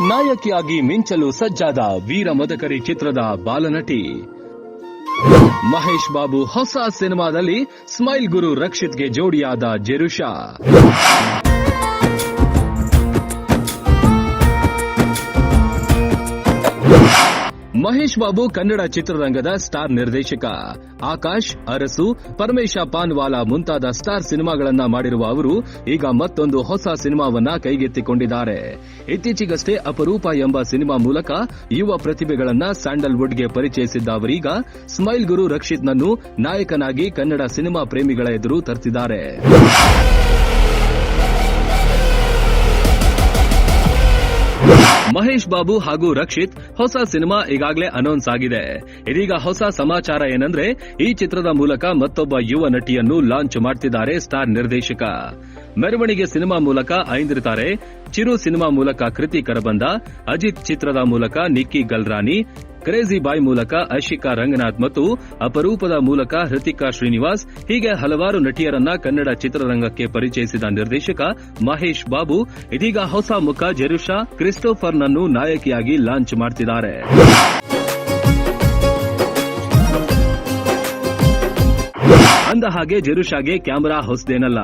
ನಾಯಕಿಯಾಗಿ ಮಿಂಚಲು ಸಜ್ಜಾದ ವೀರ ಮದಕರಿ ಚಿತ್ರದ ಬಾಲನಟಿ. ಮಹೇಶ್ ಬಾಬು ಹೊಸ ಸಿನಿಮಾದಲ್ಲಿ ಸ್ಮೈಲ್ ಗುರು ರಕ್ಷಿತ್ಗೆ ಜೋಡಿಯಾದ ಜೆರುಷಾ. ಮಹೇಶ್ ಬಾಬು ಕನ್ನಡ ಚಿತ್ರರಂಗದ ಸ್ಟಾರ್ ನಿರ್ದೇಶಕ. ಆಕಾಶ್, ಅರಸು, ಪರಮೇಶ ಪಾನ್ವಾಲಾ ಮುಂತಾದ ಸ್ಟಾರ್ ಸಿನಿಮಾಗಳನ್ನ ಮಾಡಿರುವ ಅವರು ಈಗ ಮತ್ತೊಂದು ಹೊಸ ಸಿನಿಮಾವನ್ನ ಕೈಗೆತ್ತಿಕೊಂಡಿದ್ದಾರೆ. ಇತ್ತೀಚೆಗಷ್ಟೇ ಅಪರೂಪ ಎಂಬ ಸಿನಿಮಾ ಮೂಲಕ ಯುವ ಪ್ರತಿಭೆಗಳನ್ನ ಸ್ಯಾಂಡಲ್ವುಡ್ಗೆ ಪರಿಚಯಿಸಿದ್ದ ಅವರೀಗ ಸ್ಮೈಲ್ ಗುರು ರಕ್ಷಿತ್ ನನ್ನು ನಾಯಕನಾಗಿ ಕನ್ನಡ ಸಿನಿಮಾ ಪ್ರೇಮಿಗಳ ಎದುರು ತರ್ತಿದ್ದಾರೆ. ಮಹೇಶ್ ಬಾಬು ಹಾಗೂ ರಕ್ಷಿತ್ ಹೊಸ ಸಿನಿಮಾ ಈಗಾಗಲೇ ಅನೌನ್ಸ್ ಆಗಿದೆ. ಇದೀಗ ಹೊಸ ಸಮಾಚಾರ ಏನಂದ್ರೆ, ಈ ಚಿತ್ರದ ಮೂಲಕ ಮತ್ತೊಬ್ಬ ಯುವ ನಟಿಯನ್ನು ಲಾಂಚ್ ಮಾಡ್ತಿದ್ದಾರೆ ಸ್ಟಾರ್ ನಿರ್ದೇಶಕ. ಮೆರವಣಿಗೆ ಸಿನಿಮಾ ಮೂಲಕ ಐಂದ್ರಿತಾರೆ ಚಿರು ಸಿನಿಮಾ ಮೂಲಕ ಕೃತಿ ಕರಬಂದ, ಅಜಿತ್ ಚಿತ್ರದ ಮೂಲಕ ನಿಕ್ಕಿ ಗಲ್ರಾನಿ, ಕ್ರೇಜಿ ಬಾಯ್ ಮೂಲಕ ಅಶಿಕಾ ರಂಗನಾಥ್ ಮತ್ತು ಅಪರೂಪದ ಮೂಲಕ ಹೃತಿಕಾ ಶ್ರೀನಿವಾಸ್, ಹೀಗೆ ಹಲವಾರು ನಟಿಯರನ್ನ ಕನ್ನಡ ಚಿತ್ರರಂಗಕ್ಕೆ ಪರಿಚಯಿಸಿದ ನಿರ್ದೇಶಕ ಮಹೇಶ್ ಬಾಬು, ಇದೀಗ ಹೊಸ ಮುಖ ಜೆರುಷಾ ಕ್ರಿಸ್ಟೋಫರ್ನನ್ನು ನಾಯಕಿಯಾಗಿ ಲಾಂಚ್ ಮಾಡ್ತಿದ್ದಾರೆ. ಅಂದ ಹಾಗೆ ಜೆರುಷಾಗೆ ಕ್ಯಾಮೆರಾ ಹೊಸದೇನಲ್ಲ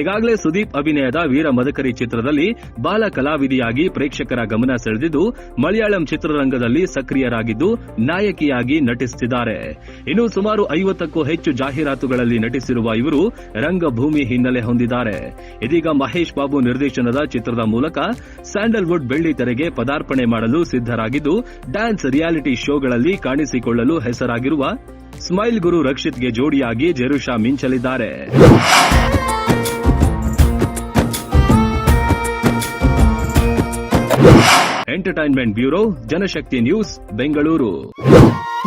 ಈಗಾಗಲೇ ಸುದೀಪ್ ಅಭಿನಯದ ವೀರ ಮದಕರಿ ಚಿತ್ರದಲ್ಲಿ ಬಾಲ ಕಲಾವಿದೆಯಾಗಿ ಪ್ರೇಕ್ಷಕರ ಗಮನ ಸೆಳೆದಿದ್ದು, ಮಲಯಾಳಂ ಚಿತ್ರರಂಗದಲ್ಲಿ ಸಕ್ರಿಯರಾಗಿದ್ದು, ನಾಯಕಿಯಾಗಿ ನಟಿಸುತ್ತಿದ್ದಾರೆ ಇನ್ನು ಸುಮಾರು ಐವತ್ತಕ್ಕೂ ಹೆಚ್ಚು ಜಾಹೀರಾತುಗಳಲ್ಲಿ ನಟಿಸಿರುವ ಇವರು ರಂಗಭೂಮಿ ಹಿನ್ನೆಲೆ ಹೊಂದಿದ್ದಾರೆ. ಇದೀಗ ಮಹೇಶ್ ಬಾಬು ನಿರ್ದೇಶನದ ಚಿತ್ರದ ಮೂಲಕ ಸ್ಯಾಂಡಲ್ವುಡ್ ಬೆಳ್ಳಿ ತೆರೆಗೆ ಪದಾರ್ಪಣೆ ಮಾಡಲು ಸಿದ್ದರಾಗಿದ್ದು ಡ್ಯಾನ್ಸ್ ರಿಯಾಲಿಟಿ ಶೋಗಳಲ್ಲಿ ಕಾಣಿಸಿಕೊಳ್ಳಲು ಹೆಸರಾಗಿರುವ ಸ್ಮೈಲ್ ಗುರು ರಕ್ಷಿತ್ಗೆ ಜೋಡಿಯಾಗಿ ಜೆರುಷಾ ಮಿಂಚಲಿದ್ದಾರೆ. Entertainment bureau, Janashakti news, Bengaluru.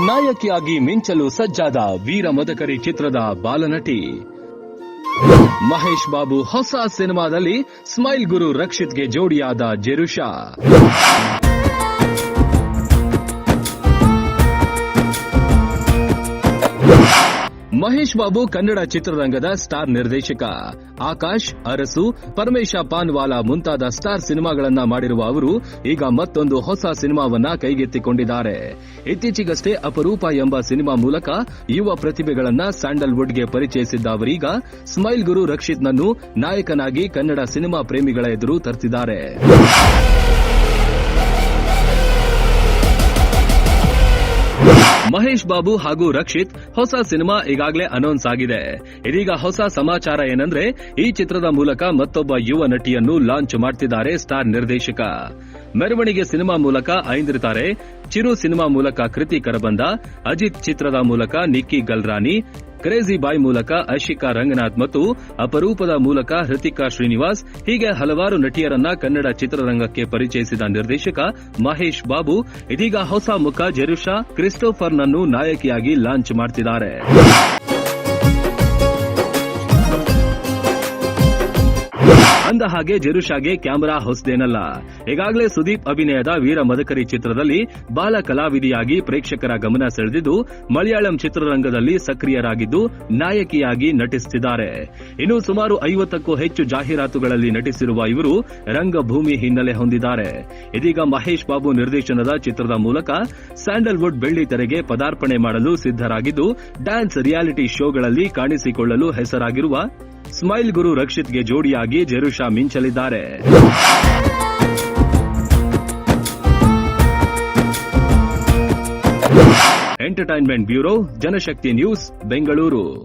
ನಾಯಕಿಯಾಗಿ ಮಿಂಚಲು ಸಜ್ಜಾದ ವೀರ ಮದಕರಿ ಚಿತ್ರದ ಬಾಲನಟಿ. ಮಹೇಶ್ ಬಾಬು ಹೊಸ ಸಿನಿಮಾದಲ್ಲಿ ಸ್ಮೈಲ್ ಗುರು ರಕ್ಷಿತ್ಗೆ ಜೋಡಿಯಾದ ಜೆರುಷಾ. ಮಹೇಶ್ ಬಾಬು ಕನ್ನಡ ಚಿತ್ರರಂಗದ ಸ್ಟಾರ್ ನಿರ್ದೇಶಕ. ಆಕಾಶ್, ಅರಸು, ಪರಮೇಶ ಪಾನ್ವಾಲಾ ಮುಂತಾದ ಸ್ಟಾರ್ ಸಿನಿಮಾಗಳನ್ನ ಮಾಡಿರುವ ಅವರು ಈಗ ಮತ್ತೊಂದು ಹೊಸ ಸಿನಿಮಾವನ್ನ ಕೈಗೆತ್ತಿಕೊಂಡಿದ್ದಾರೆ. ಇತ್ತೀಚೆಗಷ್ಟೇ ಅಪರೂಪ ಎಂಬ ಸಿನಿಮಾ ಮೂಲಕ ಯುವ ಪ್ರತಿಭೆಗಳನ್ನ ಸ್ಯಾಂಡಲ್ವುಡ್ಗೆ ಪರಿಚಯಿಸಿದ್ದ ಅವರೀಗ ಸ್ಮೈಲ್ ಗುರು ರಕ್ಷಿತ್ನನ್ನು ನಾಯಕನಾಗಿ ಕನ್ನಡ ಸಿನಿಮಾ ಪ್ರೇಮಿಗಳ ಎದುರು ತರ್ತಿದ್ದಾರೆ. ಮಹೇಶ್ ಬಾಬು ಹಾಗೂ ರಕ್ಷಿತ್ ಹೊಸ ಸಿನಿಮಾ ಈಗಾಗಲೇ ಅನೌನ್ಸ್ ಆಗಿದೆ. ಇದೀಗ ಹೊಸ ಸಮಾಚಾರ ಏನಂದ್ರೆ, ಈ ಚಿತ್ರದ ಮೂಲಕ ಮತ್ತೊಬ್ಬ ಯುವ ನಟಿಯನ್ನು ಲಾಂಚ್ ಮಾಡ್ತಿದ್ದಾರೆ ಸ್ಟಾರ್ ನಿರ್ದೇಶಕ. ಮೆರವಣಿಗೆ ಸಿನಿಮಾ ಮೂಲಕ ಐಂದ್ರಿತಾರೆ ಚಿರು ಸಿನಿಮಾ ಮೂಲಕ ಕೃತಿ ಕರಬಂದ ಅಜಿತ್ ಚಿತ್ರದ ಮೂಲಕ ನಿಕ್ಕಿ ಗಲ್ರಾನಿ ಕ್ರೇಜಿ ಬಾಯ್ ಮೂಲಕ ಅಶಿಕಾ ರಂಗನಾಥ್ ಮತ್ತು ಅಪರೂಪದ ಮೂಲಕ ಹೃತಿಕಾ ಶ್ರೀನಿವಾಸ್, ಹೀಗೆ ಹಲವಾರು ನಟಿಯರನ್ನ ಕನ್ನಡ ಚಿತ್ರರಂಗಕ್ಕೆ ಪರಿಚಯಿಸಿದ ನಿರ್ದೇಶಕ ಮಹೇಶ್ ಬಾಬು, ಇದೀಗ ಹೊಸ ಮುಖ ಜೆರುಷಾ, ಕ್ರಿಸ್ಟೋಫರ್ನನ್ನು ನಾಯಕಿಯಾಗಿ ಲಾಂಚ್ ಮಾಡ್ತಿದ್ದಾರೆ. ಅಂದ ಹಾಗೆ ಜೆರುಷಾಗೆ ಕ್ಯಾಮೆರಾ ಹೊಸದೇನಲ್ಲ ಈಗಾಗಲೇ ಸುದೀಪ್ ಅಭಿನಯದ ವೀರ ಮದಕರಿ ಚಿತ್ರದಲ್ಲಿ ಬಾಲ ಕಲಾವಿದೆಯಾಗಿ ಪ್ರೇಕ್ಷಕರ ಗಮನ ಸೆಳೆದಿದ್ದು, ಮಲಯಾಳಂ ಚಿತ್ರರಂಗದಲ್ಲಿ ಸಕ್ರಿಯರಾಗಿದ್ದು, ನಾಯಕಿಯಾಗಿ ನಟಿಸುತ್ತಿದ್ದಾರೆ ಇನ್ನು ಸುಮಾರು ಐವತ್ತಕ್ಕೂ ಹೆಚ್ಚು ಜಾಹೀರಾತುಗಳಲ್ಲಿ ನಟಿಸಿರುವ ಇವರು ರಂಗಭೂಮಿ ಹಿನ್ನೆಲೆ ಹೊಂದಿದ್ದಾರೆ. ಇದೀಗ ಮಹೇಶ್ ಬಾಬು ನಿರ್ದೇಶನದ ಚಿತ್ರದ ಮೂಲಕ ಸ್ಯಾಂಡಲ್ವುಡ್ ಬೆಳ್ಳಿ ತೆರೆಗೆ ಪದಾರ್ಪಣೆ ಮಾಡಲು ಸಿದ್ದರಾಗಿದ್ದು ಡ್ಯಾನ್ಸ್ ರಿಯಾಲಿಟಿ ಶೋಗಳಲ್ಲಿ ಕಾಣಿಸಿಕೊಳ್ಳಲು ಹೆಸರಾಗಿರುವ ಸ್ಮೈಲ್ ಗುರು ರಕ್ಷಿತ್ಗೆ ಜೋಡಿಯಾಗಿ ಜೆರುಷಾ ಮಿಂಚಲಿದ್ದಾರೆ. Entertainment bureau Janashakti news Bengaluru.